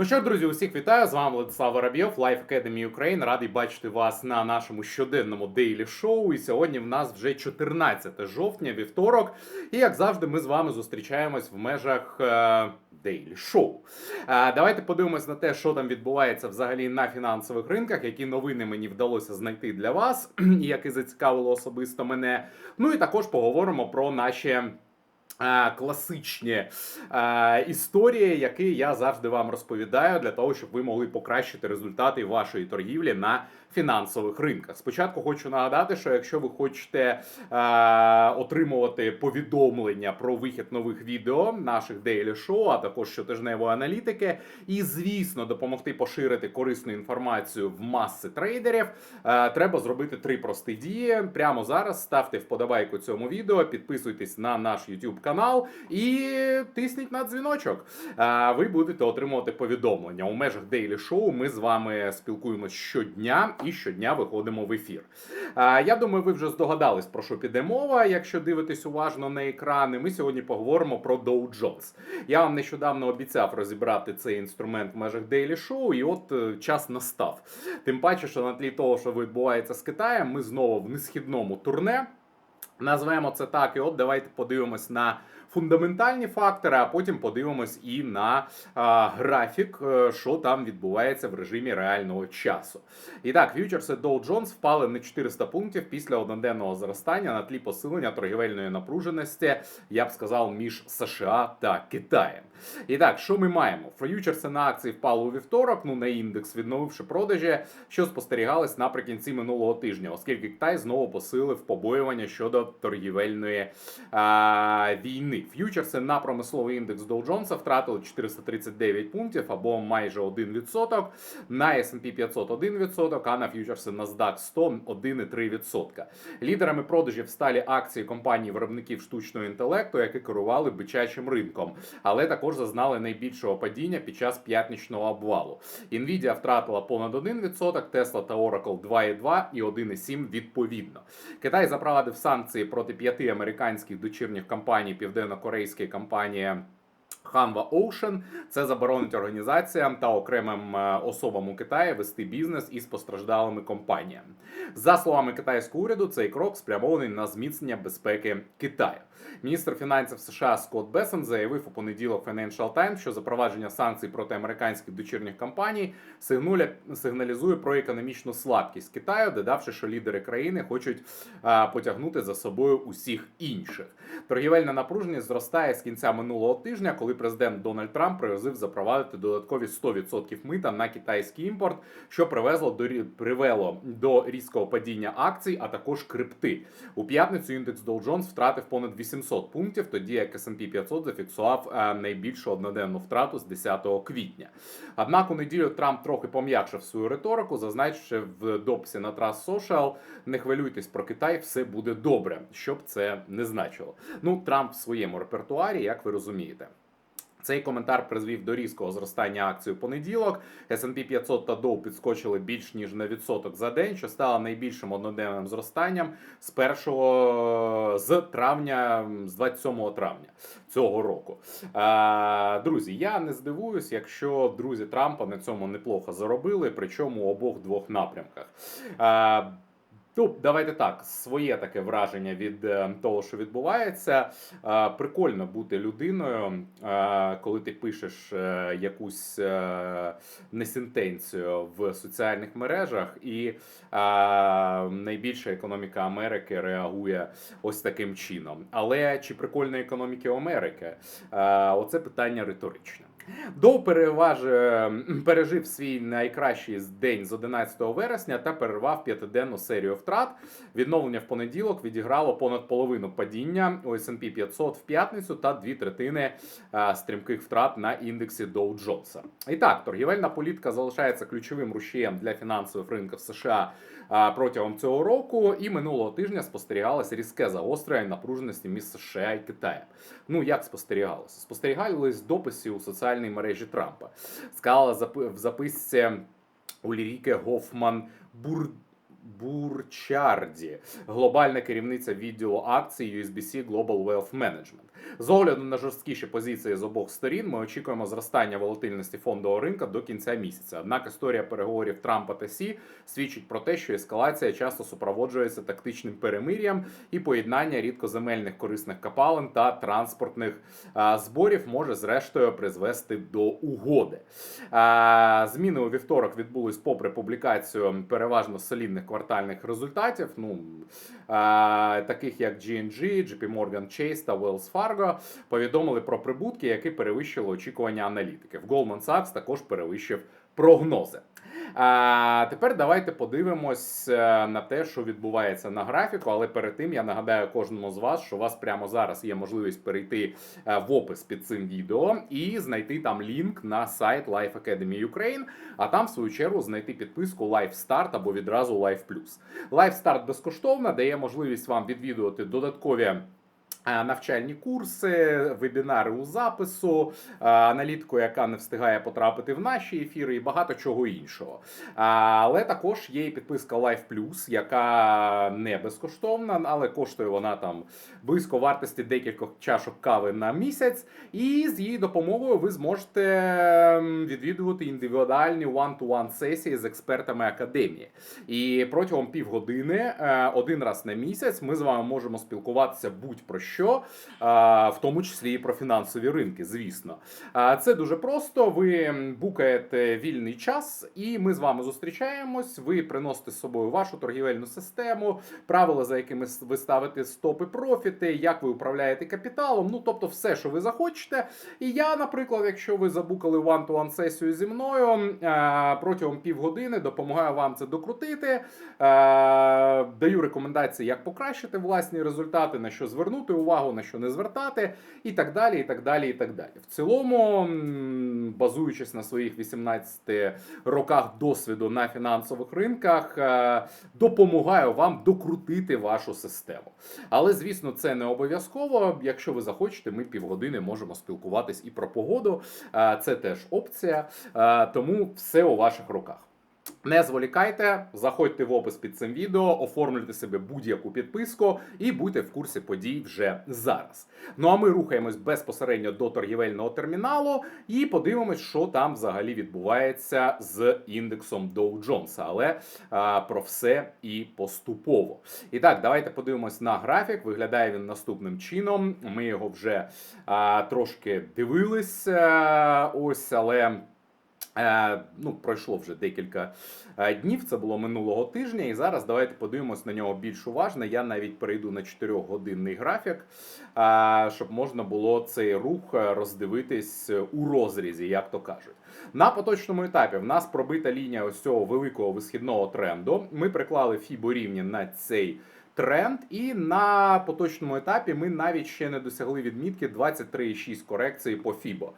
Ну що, друзі, усіх вітаю! З вами Владислав Воробйов, Life Academy Ukraine. Радий бачити вас на нашому щоденному дейлі шоу. І сьогодні в нас вже 14 жовтня, вівторок. І як завжди, ми з вами зустрічаємось в межах. Е- Дейлі шоу. Давайте подивимось на те, що там відбувається взагалі на фінансових ринках, які новини мені вдалося знайти для вас, і які зацікавило особисто мене. Ну і також поговоримо про наші. Класичні історії, які я завжди вам розповідаю, для того, щоб ви могли покращити результати вашої торгівлі на фінансових ринках. Спочатку хочу нагадати, що якщо ви хочете отримувати повідомлення про вихід нових відео наших дейлі шоу, а також щотижневої аналітики, і звісно, допомогти поширити корисну інформацію в маси трейдерів, треба зробити три прості дії. Прямо зараз ставте вподобайку цьому відео, підписуйтесь на наш YouTube канал і тисніть на дзвіночок. Ви будете отримувати повідомлення у межах дейлі шоу. Ми з вами спілкуємось щодня і щодня виходимо в ефір. Я думаю, ви вже здогадались про що піде мова. Якщо дивитесь уважно на екрани, ми сьогодні поговоримо про Dow Jones. Я вам нещодавно обіцяв розібрати цей інструмент в межах Daily Show, і от е, час настав. Тим паче, що на тлі того, що відбувається з Китаєм, ми знову в несхідному турне. Назвемо це так, і от давайте подивимось на фундаментальні фактори, а потім подивимось і на а, графік, е, що там відбувається в режимі реального часу. І так, фьючерси Dow Jones впали на 400 пунктів після одноденного зростання на тлі посилення торгівельної напруженості, я б сказав, між США та Китаєм. І так, що ми маємо? Фьючерси на акції впали у вівторок, ну на індекс, відновивши продажі, що спостерігались наприкінці минулого тижня, оскільки Китай знову посилив побоювання щодо торгівельної а, війни. Ф'ючерси на промисловий індекс Dow Jones втратили 439 пунктів або майже 1%, на S&P 500 1%, а на ф'ючерси NASDAQ 100 1,3%. Лідерами продажів стали акції компаній виробників штучного інтелекту, які керували бичачим ринком, але також зазнали найбільшого падіння під час п'ятничного обвалу. Nvidia втратила понад 1%, Tesla та Oracle 2,2 і 1,7 відповідно. Китай запровадив санкції проти п'яти американських дочірніх компаній південно-корейської компанії. Hanwha Ocean це заборонить організаціям та окремим е, особам у Китаї вести бізнес із постраждалими компаніями. За словами китайського уряду, цей крок спрямований на зміцнення безпеки Китаю. Міністр фінансів США Скотт Бесен заявив у понеділок Financial Times, що запровадження санкцій проти американських дочірніх компаній сигналізує про економічну слабкість Китаю, додавши, що лідери країни хочуть а, потягнути за собою усіх інших. Торгівельна напруженість зростає з кінця минулого тижня, коли президент Дональд Трамп пригрозив запровадити додаткові 100% мита на китайський імпорт, що привезло до привело до різкого падіння акцій, а також крипти. У п'ятницю індекс Dow Jones втратив понад 800 пунктів, тоді як S&P 500 зафіксував е, найбільшу одноденну втрату з 10 квітня. Однак у неділю Трамп трохи пом'якшив свою риторику, зазначивши в дописі на Trust Social не хвилюйтесь про Китай, все буде добре, що б це не значило. Ну, Трамп в своєму репертуарі, як ви розумієте. Цей коментар призвів до різкого зростання акцій у понеділок. S&P 500 та Dow підскочили більш ніж на відсоток за день, що стало найбільшим одноденним зростанням з першого з травня, з 27 травня цього року. А, друзі, я не здивуюсь, якщо друзі Трампа на цьому неплохо заробили, причому у обох двох напрямках. Ну, давайте так, своє таке враження від е, того, що відбувається. Е, Прикольно бути людиною, е, коли ти пишеш якусь несентенцію в соціальних мережах, і найбільша економіка Америки реагує ось таким чином. Але чи прикольна економіка Америки? Оце питання риторичне. Доу переважив, пережив свій найкращий день з 11 вересня та перервав п'ятиденну серію втрат. Відновлення в понеділок відіграло понад половину падіння у S&P 500 в п'ятницю та дві третини е, стрімких втрат на індексі Dow Jones. І так, торгівельна політика залишається ключовим рушієм для фінансових ринків США е, протягом цього року. І минулого тижня спостерігалося різке загострення напруженості між США і Китаєм. Ну як спостерігалося? Спостерігались дописи у соціальній мережі Трампа. Сказала в записці Ульріке Гофман Бур. Бурчарді, глобальна керівниця відділу акцій USBC Global Wealth Management. З огляду на жорсткіші позиції з обох сторін, ми очікуємо зростання волатильності фондового ринка до кінця місяця. Однак історія переговорів Трампа та Сі свідчить про те, що ескалація часто супроводжується тактичним перемир'ям і поєднання рідкоземельних корисних капалин та транспортних а, зборів може зрештою призвести до угоди. А, зміни у вівторок відбулись попри публікацію переважно солідних квартальних результатів. Ну а, таких як GNG, JP Morgan Chase та Wells Fargo повідомили про прибутки, які перевищили очікування аналітиків. Goldman Sachs також перевищив прогнози. А тепер давайте подивимось е, на те, що відбувається на графіку. Але перед тим я нагадаю кожному з вас, що у вас прямо зараз є можливість перейти е, в опис під цим відео і знайти там лінк на сайт Life Academy Ukraine, а там, в свою чергу, знайти підписку Life Start або відразу Life Plus. Life Start безкоштовна, дає можливість вам відвідувати додаткові. Навчальні курси, вебінари у запису, аналітику, яка не встигає потрапити в наші ефіри, і багато чого іншого. Але також є і підписка Life Plus, яка не безкоштовна, але коштує вона там близько вартості декількох чашок кави на місяць. І з її допомогою ви зможете відвідувати індивідуальні one-to-one сесії з експертами академії. І протягом півгодини, е, один раз на місяць, ми з вами можемо спілкуватися будь про що, в тому числі і про фінансові ринки, звісно. Це дуже просто. Ви букаєте вільний час, і ми з вами зустрічаємось. Ви приносите з собою вашу торгівельну систему, правила, за якими ви ставите стопи профіти, як ви управляєте капіталом. Ну тобто, все, що ви захочете. І я, наприклад, якщо ви забукали one-to-one сесію зі мною е, протягом півгодини, допомагаю вам це докрутити. Е, Даю рекомендації, як покращити власні результати, на що звернути увагу, на що не звертати, і так далі. І так далі, і так далі. В цілому, базуючись на своїх 18 роках досвіду на фінансових ринках, е, допомагаю вам докрутити вашу систему. Але звісно, це не обов'язково. Якщо ви захочете, ми півгодини можемо спілкуватись і про погоду. Е, Це теж опція. Е, Тому все у ваших руках. Не зволікайте, заходьте в опис під цим відео, оформлюйте себе будь-яку підписку і будьте в курсі подій вже зараз. Ну а ми рухаємось безпосередньо до торгівельного терміналу і подивимось, що там взагалі відбувається з індексом Dow Jones. Але а, про все і поступово. І так, давайте подивимось на графік. Виглядає він наступним чином. Ми його вже а, трошки дивились. Ось, але. Е, ну, пройшло вже декілька е, днів. Це було минулого тижня, і зараз давайте подивимось на нього більш уважно. Я навіть перейду на 4-годинний графік, е, щоб можна було цей рух роздивитись у розрізі, як то кажуть. На поточному етапі в нас пробита лінія ось цього великого висхідного тренду. Ми приклали фібо рівні на цей. Тренд, і на поточному етапі ми навіть ще не досягли відмітки 23,6 корекції по Фібо.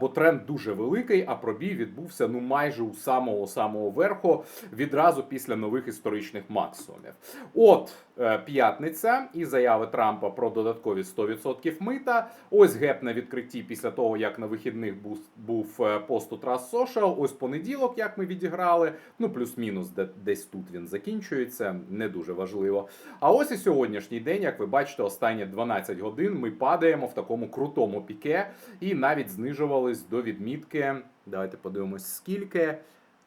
Бо тренд дуже великий, а пробій відбувся ну майже у самого самого верху відразу після нових історичних максимумів. От е, п'ятниця і заяви Трампа про додаткові 100% мита. Ось геп на відкритті після того, як на вихідних був, був е, пост у Trust Social. Ось понеділок, як ми відіграли. Ну плюс-мінус, де десь тут він закінчується. Не дуже важливо. А ось і сьогоднішній день, як ви бачите, останні 12 годин ми падаємо в такому крутому піке і навіть знижувались до відмітки. Давайте подивимось, скільки.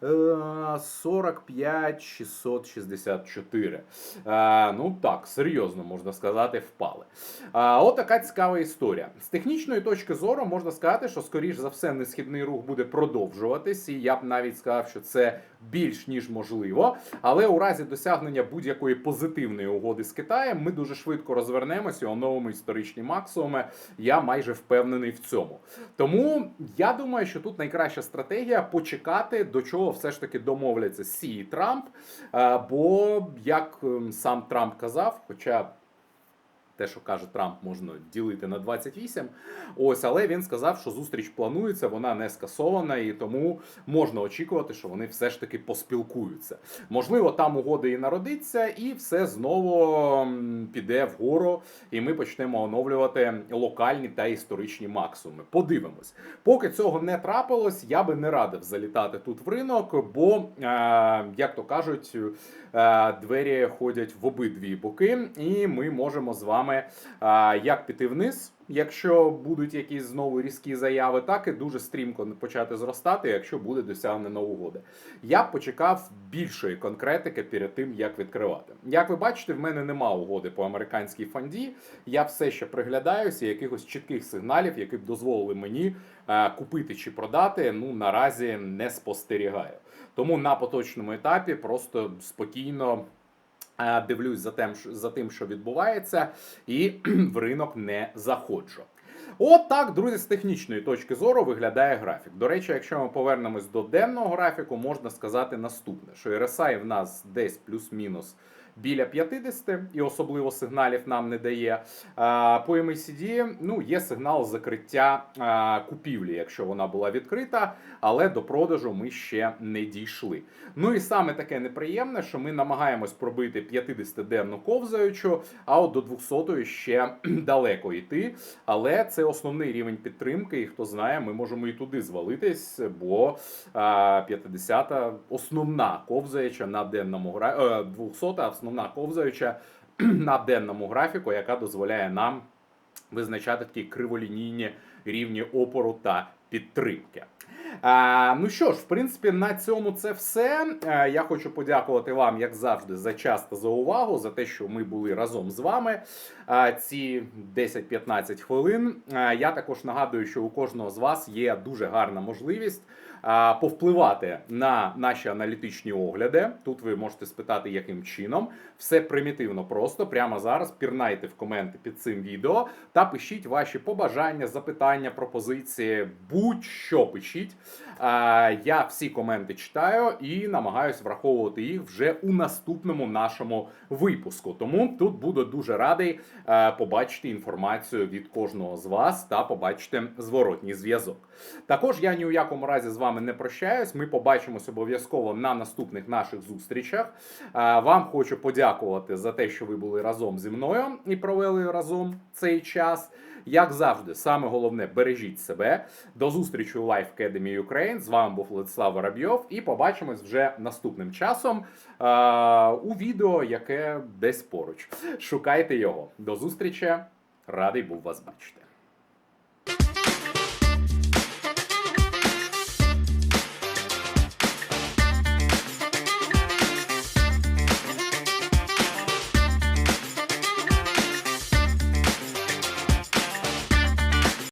Е, 45 664. Е, Ну так, серйозно можна сказати, впали. А от така цікава історія. З технічної точки зору можна сказати, що скоріш за все несхідний рух буде продовжуватись, і я б навіть сказав, що це більш ніж можливо. Але у разі досягнення будь-якої позитивної угоди з Китаєм ми дуже швидко розвернемося оновимо історичні максимуми. Я майже впевнений в цьому. Тому я думаю, що тут найкраща стратегія почекати, до чого все ж таки домовляться Сі і Трамп. Е, Бо як ем, сам Трамп казав, хоча. Те, що каже Трамп, можна ділити на 28. Ось, але він сказав, що зустріч планується, вона не скасована, і тому можна очікувати, що вони все ж таки поспілкуються. Можливо, там угода і народиться, і все знову піде вгору, і ми почнемо оновлювати локальні та історичні максимуми. Подивимось. Поки цього не трапилось, я би не радив залітати тут в ринок, бо, е, як то кажуть, двері ходять в обидві боки, і ми можемо з вами е, як піти вниз. якщо будуть якісь знову різкі заяви, так і дуже стрімко почати зростати, якщо буде досягнена угода. Я б почекав більшої конкретики перед тим, як відкривати. Як ви бачите, в мене нема угоди по американській фонді. Я все ще приглядаюся, якихось чітких сигналів, які б дозволили мені е, купити чи продати. Ну наразі не спостерігаю. Тому на поточному етапі просто спокійно. е, Дивлюсь за тим, за тим, що відбувається, і в ринок не заходжу. От так, друзі, з технічної точки зору виглядає графік. До речі, якщо ми повернемось до денного графіку, можна сказати наступне: що RSI в нас десь плюс-мінус біля 50, і особливо сигналів нам не дає. По MACD, ну, є сигнал закриття купівлі, якщо вона була відкрита, але до продажу ми ще не дійшли. Ну і саме таке неприємне, що ми намагаємось пробити 50-денну ковзаючу, а от до 200 ще далеко йти. Але це основний рівень підтримки, і хто знає, ми можемо і туди звалитись, бо 50-та основна ковзаюча на денному гра... 200-та основна ковзаюча на денному графіку, яка дозволяє нам визначати такі криволінійні рівні опору та підтримки. А, ну що ж, в принципі, на цьому це все. А, я хочу подякувати вам, як завжди, за час та за увагу, за те, що ми були разом з вами а, ці 10-15 хвилин. А, я також нагадую, що у кожного з вас є дуже гарна можливість повпливати на наші аналітичні огляди. Тут ви можете спитати, яким чином. Все примітивно просто. Прямо зараз пірнайте в коменти під цим відео та пишіть ваші побажання, запитання, пропозиції, будь-що пишіть. Я всі коменти читаю і намагаюсь враховувати їх вже у наступному нашому випуску. Тому тут буду дуже радий побачити інформацію від кожного з вас та побачити зворотній зв'язок. Також я ні у якому разі з вами не прощаюсь. Ми побачимось обов'язково на наступних наших зустрічах. Вам хочу подякувати за те, що ви були разом зі мною і провели разом цей час. Як завжди, саме головне бережіть себе. До зустрічі у Life Academy Ukraine. З вами був Владислав Воробйов, і побачимось вже наступним часом у відео, яке десь поруч. Шукайте його. До зустрічі. Радий був вас бачити.